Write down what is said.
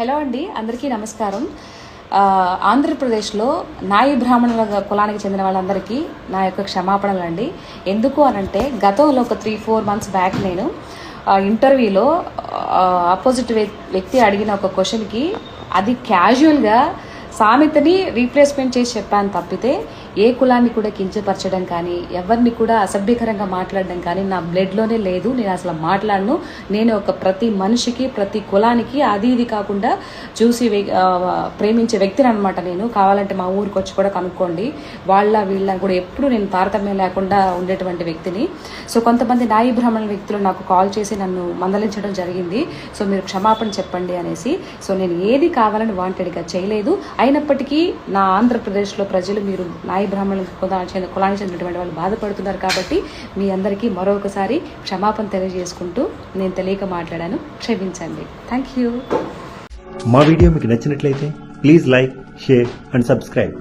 Hello అండి అందరికీ నమస్కారం. ఆంధ్రప్రదేశ్లో నాయి బ్రాహ్మణుల కులానికి చెందిన వాళ్ళందరికీ నా యొక్క క్షమాపణలు అండి ఎందుకు అనంటే గతంలో ఒక త్రీ ఫోర్ మంత్స్ బ్యాక్ నేను ఇంటర్వ్యూలో ఆపోజిట్ వ్యక్తి అడిగిన ఒక క్వశ్చన్కి అది క్యాజువల్గా సామెతని రీప్లేస్మెంట్ చేసి చెప్పాను తప్పితే ఏ కులాన్ని కూడా కించపరచడం కానీ ఎవరిని కూడా అసభ్యకరంగా మాట్లాడడం కానీ నా బ్లడ్లోనే లేదు. నేను అసలు మాట్లాడను. నేను ఒక ప్రతి మనిషికి ప్రతి కులానికి అది ఇది కాకుండా చూసి ప్రేమించే వ్యక్తిని అనమాట నేను. కావాలంటే మా ఊరికి వచ్చి కూడా కనుక్కోండి. వాళ్ళ వీళ్ళ కూడా ఎప్పుడు నేను తారతమ్యం లేకుండా ఉండేటువంటి వ్యక్తిని. సో కొంతమంది నాయి బ్రాహ్మణ వ్యక్తులు నాకు కాల్ చేసి నన్ను మందలించడం జరిగింది. సో మీరు క్షమాపణ చెప్పండి అనేసి. సో నేను ఏది కావాలని వాంటెడ్గా చేయలేదు. అయినప్పటికీ నా ఆంధ్రప్రదేశ్లో ప్రజలు మీరు నాయ బ్రాహ్మణులు కులానికి చెందిన కులానికి చెందినటువంటి వాళ్ళు బాధపడుతున్నారు కాబట్టి మీ అందరికీ మరొకసారి క్షమాపణ తెలియజేసుకుంటూ నేను తెలియక మాట్లాడాను. క్షమించండి. థ్యాంక్ యూ మా వీడియో మీకు నచ్చినట్లయితే please like share and subscribe.